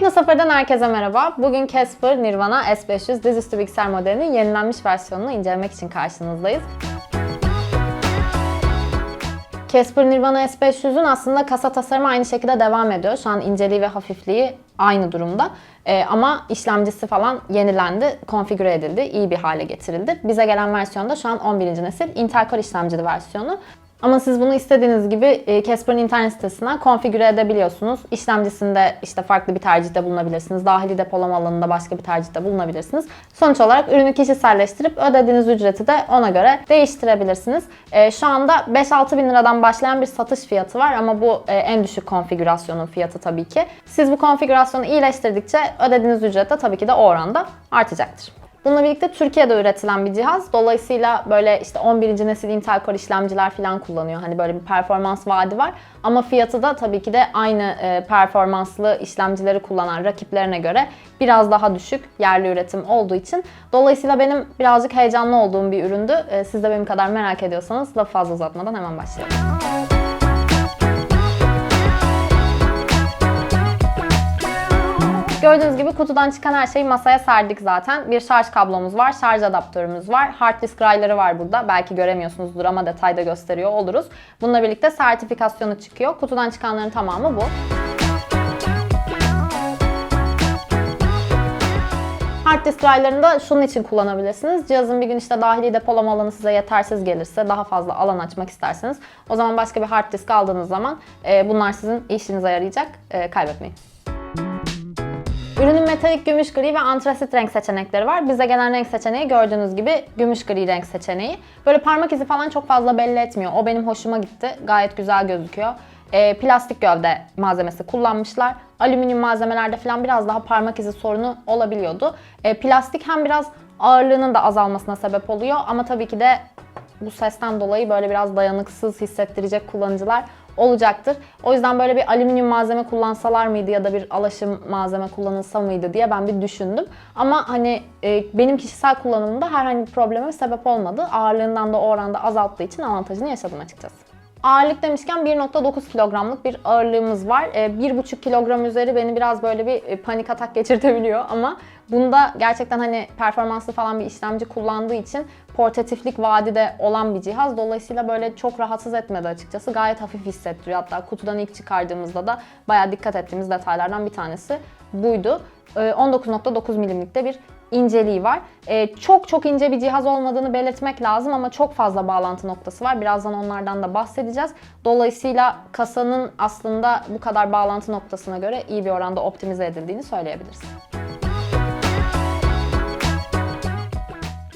Tekno herkese merhaba. Bugün Casper Nirvana S500 dizüstü bilgisayar modelinin yenilenmiş versiyonunu incelemek için karşınızdayız. Casper Nirvana S500'ün aslında kasa tasarımı aynı şekilde devam ediyor. Şu an inceliği ve hafifliği aynı durumda. Ee, ama işlemcisi falan yenilendi, konfigüre edildi, iyi bir hale getirildi. Bize gelen versiyonda şu an 11. nesil Intel Core işlemcili versiyonu. Ama siz bunu istediğiniz gibi e, Casper'ın internet sitesinden konfigüre edebiliyorsunuz. İşlemcisinde işte farklı bir tercihte bulunabilirsiniz. Dahili depolama alanında başka bir tercihte bulunabilirsiniz. Sonuç olarak ürünü kişiselleştirip ödediğiniz ücreti de ona göre değiştirebilirsiniz. E, Şu anda 5-6 bin liradan başlayan bir satış fiyatı var ama bu e, en düşük konfigürasyonun fiyatı tabii ki. Siz bu konfigürasyonu iyileştirdikçe ödediğiniz ücret de tabii ki de o oranda artacaktır. Bununla birlikte Türkiye'de üretilen bir cihaz. Dolayısıyla böyle işte 11. nesil Intel Core işlemciler falan kullanıyor. Hani böyle bir performans vaadi var. Ama fiyatı da tabii ki de aynı e, performanslı işlemcileri kullanan rakiplerine göre biraz daha düşük yerli üretim olduğu için. Dolayısıyla benim birazcık heyecanlı olduğum bir üründü. E, Siz de benim kadar merak ediyorsanız lafı fazla uzatmadan hemen başlayalım. Gördüğünüz gibi kutudan çıkan her şeyi masaya serdik zaten. Bir şarj kablomuz var, şarj adaptörümüz var, hard disk rayları var burada. Belki göremiyorsunuzdur ama detayda gösteriyor oluruz. Bununla birlikte sertifikasyonu çıkıyor. Kutudan çıkanların tamamı bu. Hard disk raylarını da şunun için kullanabilirsiniz. Cihazın bir gün işte dahili depolama alanı size yetersiz gelirse, daha fazla alan açmak isterseniz o zaman başka bir hard disk aldığınız zaman e, bunlar sizin işinize yarayacak. E, kaybetmeyin. Ürünün metalik gümüş gri ve antrasit renk seçenekleri var. Bize gelen renk seçeneği gördüğünüz gibi gümüş gri renk seçeneği. Böyle parmak izi falan çok fazla belli etmiyor. O benim hoşuma gitti. Gayet güzel gözüküyor. Ee, plastik gövde malzemesi kullanmışlar. Alüminyum malzemelerde falan biraz daha parmak izi sorunu olabiliyordu. Ee, plastik hem biraz ağırlığının da azalmasına sebep oluyor ama tabii ki de bu sesten dolayı böyle biraz dayanıksız hissettirecek kullanıcılar olacaktır. O yüzden böyle bir alüminyum malzeme kullansalar mıydı ya da bir alaşım malzeme kullanılsa mıydı diye ben bir düşündüm. Ama hani e, benim kişisel kullanımımda herhangi bir probleme sebep olmadı. Ağırlığından da o oranda azalttığı için avantajını yaşadım açıkçası. Ağırlık demişken 1.9 kilogramlık bir ağırlığımız var. 1.5 kilogram üzeri beni biraz böyle bir e, panik atak geçirtebiliyor ama bunda gerçekten hani performanslı falan bir işlemci kullandığı için portatiflik vaadi de olan bir cihaz. Dolayısıyla böyle çok rahatsız etmedi açıkçası. Gayet hafif hissettiriyor. Hatta kutudan ilk çıkardığımızda da bayağı dikkat ettiğimiz detaylardan bir tanesi buydu. 19.9 milimlikte bir inceliği var. Ee, çok çok ince bir cihaz olmadığını belirtmek lazım ama çok fazla bağlantı noktası var. Birazdan onlardan da bahsedeceğiz. Dolayısıyla kasanın aslında bu kadar bağlantı noktasına göre iyi bir oranda optimize edildiğini söyleyebiliriz.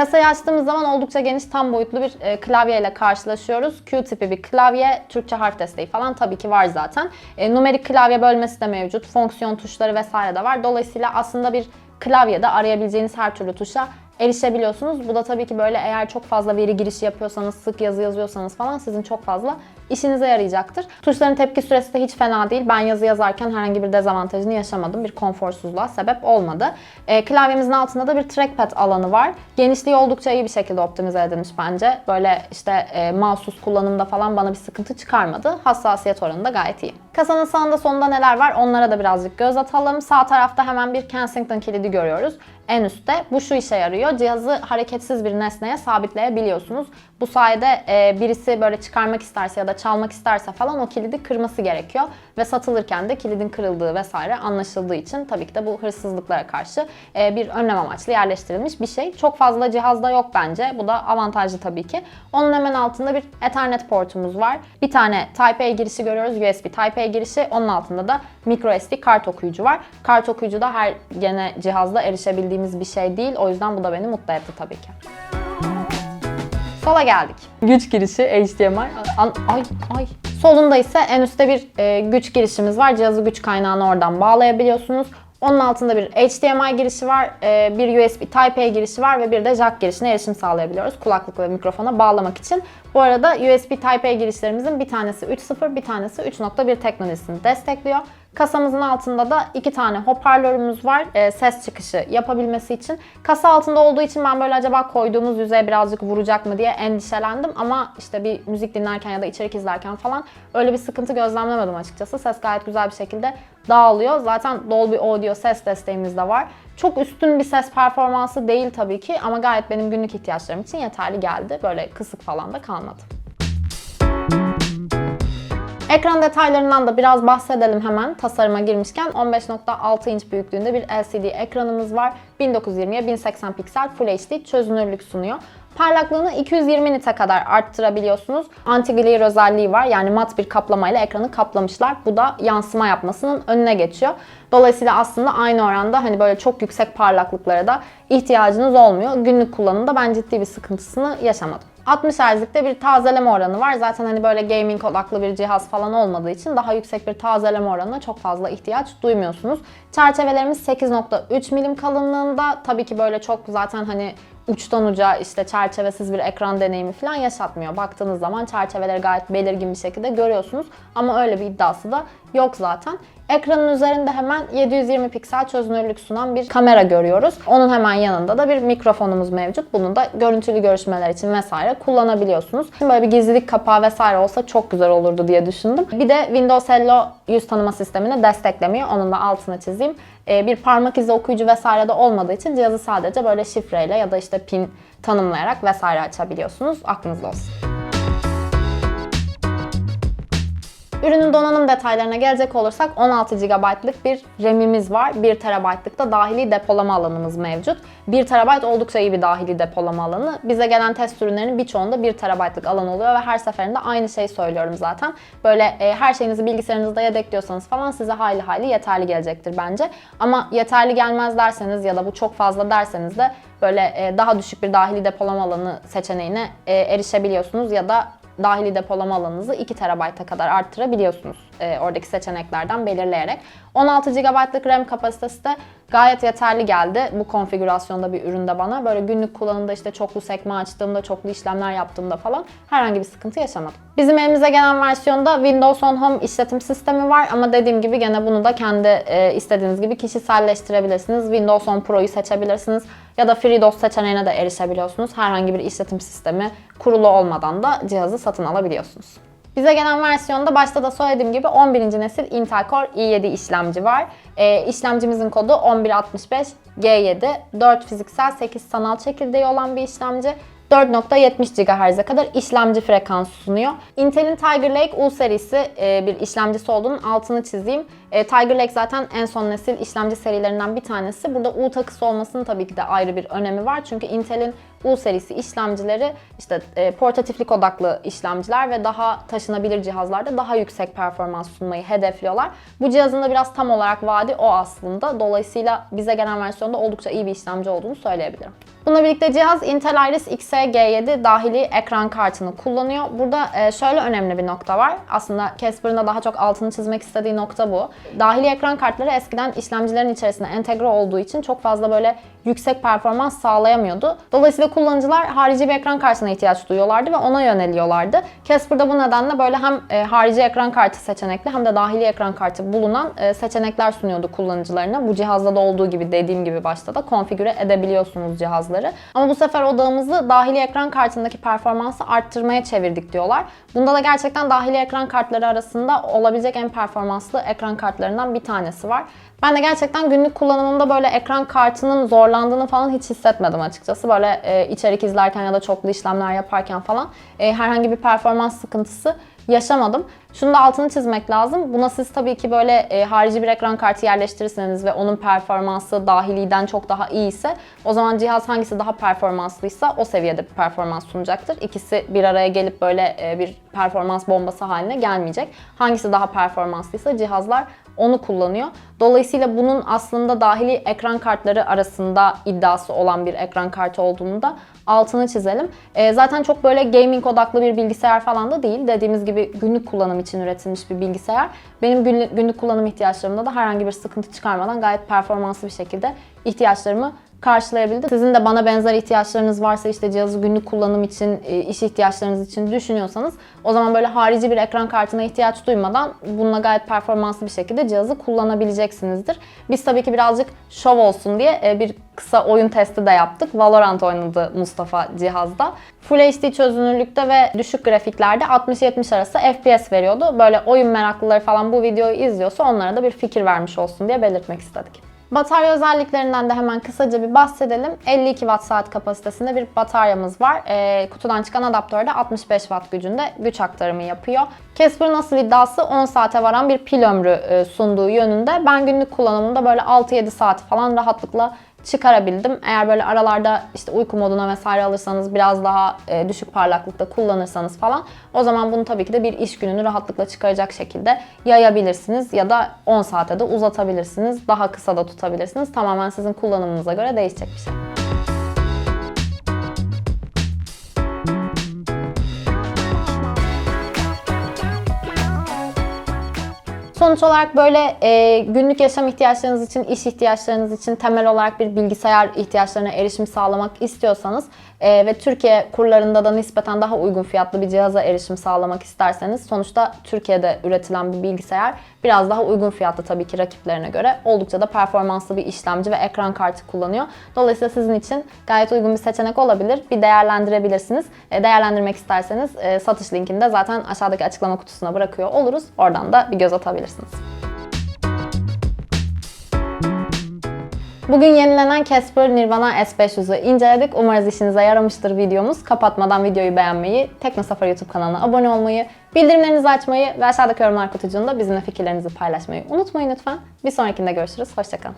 Kasayı açtığımız zaman oldukça geniş tam boyutlu bir e, klavye ile karşılaşıyoruz. Q tipi bir klavye, Türkçe harf desteği falan tabii ki var zaten. E, numerik klavye bölmesi de mevcut, fonksiyon tuşları vesaire de var. Dolayısıyla aslında bir klavyede arayabileceğiniz her türlü tuşa erişebiliyorsunuz. Bu da tabii ki böyle eğer çok fazla veri girişi yapıyorsanız, sık yazı yazıyorsanız falan sizin çok fazla işinize yarayacaktır. Tuşların tepki süresi de hiç fena değil. Ben yazı yazarken herhangi bir dezavantajını yaşamadım. Bir konforsuzluğa sebep olmadı. E, klavyemizin altında da bir trackpad alanı var. Genişliği oldukça iyi bir şekilde optimize edilmiş bence. Böyle işte e, mouse'suz kullanımda falan bana bir sıkıntı çıkarmadı. Hassasiyet oranı da gayet iyi. Kasanın sağında sonunda neler var onlara da birazcık göz atalım. Sağ tarafta hemen bir Kensington kilidi görüyoruz. En üstte. Bu şu işe yarıyor. Cihazı hareketsiz bir nesneye sabitleyebiliyorsunuz. Bu sayede e, birisi böyle çıkarmak isterse ya da çalmak isterse falan o kilidi kırması gerekiyor. Ve satılırken de kilidin kırıldığı vesaire anlaşıldığı için tabii ki de bu hırsızlıklara karşı e, bir önlem amaçlı yerleştirilmiş bir şey. Çok fazla cihazda yok bence. Bu da avantajlı tabii ki. Onun hemen altında bir Ethernet portumuz var. Bir tane Type-A girişi görüyoruz. USB Type-A girişi. Onun altında da microSD kart okuyucu var. Kart okuyucu da her gene cihazda erişebildiğimiz bir şey değil. O yüzden bu da beni mutlu etti tabii ki. Sola geldik. Güç girişi HDMI. An ay ay. Solunda ise en üstte bir e, güç girişimiz var. Cihazı güç kaynağını oradan bağlayabiliyorsunuz. Onun altında bir HDMI girişi var, e, bir USB Type-A girişi var ve bir de jack girişine erişim sağlayabiliyoruz kulaklık ve mikrofona bağlamak için. Bu arada USB Type-A girişlerimizin bir tanesi 3.0, bir tanesi 3.1 teknolojisini destekliyor. Kasamızın altında da iki tane hoparlörümüz var. e, ses çıkışı yapabilmesi için. Kasa altında olduğu için ben böyle acaba koyduğumuz yüzeye birazcık vuracak mı diye endişelendim. Ama işte bir müzik dinlerken ya da içerik izlerken falan öyle bir sıkıntı gözlemlemedim açıkçası. Ses gayet güzel bir şekilde dağılıyor. Zaten Dolby Audio ses desteğimiz de var. Çok üstün bir ses performansı değil tabii ki ama gayet benim günlük ihtiyaçlarım için yeterli geldi. Böyle kısık falan da kalmadı. Ekran detaylarından da biraz bahsedelim hemen tasarıma girmişken. 15.6 inç büyüklüğünde bir LCD ekranımız var. 1920'ye 1080 piksel Full HD çözünürlük sunuyor. Parlaklığını 220 nite kadar arttırabiliyorsunuz. Anti-glare özelliği var. Yani mat bir kaplamayla ekranı kaplamışlar. Bu da yansıma yapmasının önüne geçiyor. Dolayısıyla aslında aynı oranda hani böyle çok yüksek parlaklıklara da ihtiyacınız olmuyor. Günlük kullanımda ben ciddi bir sıkıntısını yaşamadım. 60 Hz'likte bir tazeleme oranı var. Zaten hani böyle gaming odaklı bir cihaz falan olmadığı için daha yüksek bir tazeleme oranına çok fazla ihtiyaç duymuyorsunuz. Çerçevelerimiz 8.3 milim kalınlığında. Tabii ki böyle çok zaten hani uçtan uca işte çerçevesiz bir ekran deneyimi falan yaşatmıyor. Baktığınız zaman çerçeveleri gayet belirgin bir şekilde görüyorsunuz. Ama öyle bir iddiası da yok zaten. Ekranın üzerinde hemen 720 piksel çözünürlük sunan bir kamera görüyoruz. Onun hemen yanında da bir mikrofonumuz mevcut. Bunu da görüntülü görüşmeler için vesaire kullanabiliyorsunuz. Şimdi böyle bir gizlilik kapağı vesaire olsa çok güzel olurdu diye düşündüm. Bir de Windows Hello yüz tanıma sistemini desteklemiyor. Onun da altını çizeyim. Ee, bir parmak izi okuyucu vesaire de olmadığı için cihazı sadece böyle şifreyle ya da işte pin tanımlayarak vesaire açabiliyorsunuz. Aklınızda olsun. Ürünün donanım detaylarına gelecek olursak 16 GB'lık bir RAM'imiz var. 1 TB'lık da dahili depolama alanımız mevcut. 1 TB oldukça iyi bir dahili depolama alanı. Bize gelen test ürünlerinin birçoğunda 1 TB'lık alan oluyor ve her seferinde aynı şeyi söylüyorum zaten. Böyle e, her şeyinizi bilgisayarınızda yedekliyorsanız falan size hayli hayli yeterli gelecektir bence. Ama yeterli gelmez derseniz ya da bu çok fazla derseniz de böyle e, daha düşük bir dahili depolama alanı seçeneğine e, erişebiliyorsunuz ya da dahili depolama alanınızı 2 TB'a kadar arttırabiliyorsunuz e, oradaki seçeneklerden belirleyerek. 16 GB'lık RAM kapasitesi de gayet yeterli geldi bu konfigürasyonda bir üründe bana. Böyle günlük kullanımda işte çoklu sekme açtığımda, çoklu işlemler yaptığımda falan herhangi bir sıkıntı yaşamadım. Bizim elimize gelen versiyonda Windows On Home işletim sistemi var ama dediğim gibi gene bunu da kendi e, istediğiniz gibi kişiselleştirebilirsiniz. Windows 10 Pro'yu seçebilirsiniz ya da FreeDOS seçeneğine de erişebiliyorsunuz. Herhangi bir işletim sistemi kurulu olmadan da cihazı satın alabiliyorsunuz. Bize gelen versiyonda başta da söylediğim gibi 11. nesil Intel Core i7 işlemci var. E, işlemcimizin kodu 1165 G7. 4 fiziksel 8 sanal çekirdeği olan bir işlemci. 4.70 GHz'e kadar işlemci frekansı sunuyor. Intel'in Tiger Lake U serisi e, bir işlemcisi olduğunun altını çizeyim. E, Tiger Lake zaten en son nesil işlemci serilerinden bir tanesi. Burada U takısı olmasının tabii ki de ayrı bir önemi var. Çünkü Intel'in U serisi işlemcileri işte e, portatiflik odaklı işlemciler ve daha taşınabilir cihazlarda daha yüksek performans sunmayı hedefliyorlar. Bu cihazın da biraz tam olarak vaadi o aslında. Dolayısıyla bize gelen versiyonda oldukça iyi bir işlemci olduğunu söyleyebilirim. Bununla birlikte cihaz Intel Iris Xe G7 dahili ekran kartını kullanıyor. Burada e, şöyle önemli bir nokta var. Aslında Casper'ın da daha çok altını çizmek istediği nokta bu. Dahili ekran kartları eskiden işlemcilerin içerisine entegre olduğu için çok fazla böyle yüksek performans sağlayamıyordu. Dolayısıyla kullanıcılar harici bir ekran kartına ihtiyaç duyuyorlardı ve ona yöneliyorlardı. Casper'da bu nedenle böyle hem e, harici ekran kartı seçenekli hem de dahili ekran kartı bulunan e, seçenekler sunuyordu kullanıcılarına. Bu cihazda da olduğu gibi dediğim gibi başta da konfigüre edebiliyorsunuz cihazları. Ama bu sefer odağımızı dahili ekran kartındaki performansı arttırmaya çevirdik diyorlar. Bunda da gerçekten dahili ekran kartları arasında olabilecek en performanslı ekran kartlarından bir tanesi var. Ben de gerçekten günlük kullanımımda böyle ekran kartının zorlandığını falan hiç hissetmedim açıkçası. Böyle e, içerik izlerken ya da çoklu işlemler yaparken falan e, herhangi bir performans sıkıntısı yaşamadım. Şunu da altını çizmek lazım. Buna siz tabii ki böyle e, harici bir ekran kartı yerleştirirseniz ve onun performansı dahiliden çok daha iyi ise o zaman cihaz hangisi daha performanslıysa o seviyede bir performans sunacaktır. İkisi bir araya gelip böyle e, bir performans bombası haline gelmeyecek. Hangisi daha performanslıysa cihazlar onu kullanıyor. Dolayısıyla bunun aslında dahili ekran kartları arasında iddiası olan bir ekran kartı olduğunu da altını çizelim. E, zaten çok böyle gaming odaklı bir bilgisayar falan da değil. Dediğimiz gibi günlük kullanım için üretilmiş bir bilgisayar. Benim günlük, kullanım ihtiyaçlarımda da herhangi bir sıkıntı çıkarmadan gayet performanslı bir şekilde ihtiyaçlarımı karşılayabildi. Sizin de bana benzer ihtiyaçlarınız varsa işte cihazı günlük kullanım için, e, iş ihtiyaçlarınız için düşünüyorsanız o zaman böyle harici bir ekran kartına ihtiyaç duymadan bununla gayet performanslı bir şekilde cihazı kullanabileceksinizdir. Biz tabii ki birazcık şov olsun diye e, bir kısa oyun testi de yaptık. Valorant oynadı Mustafa cihazda. Full HD çözünürlükte ve düşük grafiklerde 60-70 arası FPS veriyordu. Böyle oyun meraklıları falan bu videoyu izliyorsa onlara da bir fikir vermiş olsun diye belirtmek istedik. Batarya özelliklerinden de hemen kısaca bir bahsedelim. 52 watt saat kapasitesinde bir bataryamız var. Ee, kutudan çıkan adaptör de 65 watt gücünde güç aktarımı yapıyor. Casper'ın asıl iddiası 10 saate varan bir pil ömrü e, sunduğu yönünde. Ben günlük kullanımında böyle 6-7 saat falan rahatlıkla çıkarabildim. Eğer böyle aralarda işte uyku moduna vesaire alırsanız biraz daha e, düşük parlaklıkta kullanırsanız falan o zaman bunu tabii ki de bir iş gününü rahatlıkla çıkaracak şekilde yayabilirsiniz ya da 10 saate de uzatabilirsiniz. Daha kısa da tutabilirsiniz. Tamamen sizin kullanımınıza göre değişecek bir şey. Sonuç olarak böyle e, günlük yaşam ihtiyaçlarınız için, iş ihtiyaçlarınız için temel olarak bir bilgisayar ihtiyaçlarına erişim sağlamak istiyorsanız e, ve Türkiye kurlarında da nispeten daha uygun fiyatlı bir cihaza erişim sağlamak isterseniz sonuçta Türkiye'de üretilen bir bilgisayar biraz daha uygun fiyatlı tabii ki rakiplerine göre. Oldukça da performanslı bir işlemci ve ekran kartı kullanıyor. Dolayısıyla sizin için gayet uygun bir seçenek olabilir. Bir değerlendirebilirsiniz. E, değerlendirmek isterseniz e, satış linkini de zaten aşağıdaki açıklama kutusuna bırakıyor oluruz. Oradan da bir göz atabilirsiniz. Bugün yenilenen Casper Nirvana S500'ü inceledik. Umarız işinize yaramıştır videomuz. Kapatmadan videoyu beğenmeyi, Teknosafar YouTube kanalına abone olmayı, bildirimlerinizi açmayı ve aşağıdaki yorumlar kutucuğunda bizimle fikirlerinizi paylaşmayı unutmayın lütfen. Bir sonrakinde görüşürüz. Hoşçakalın.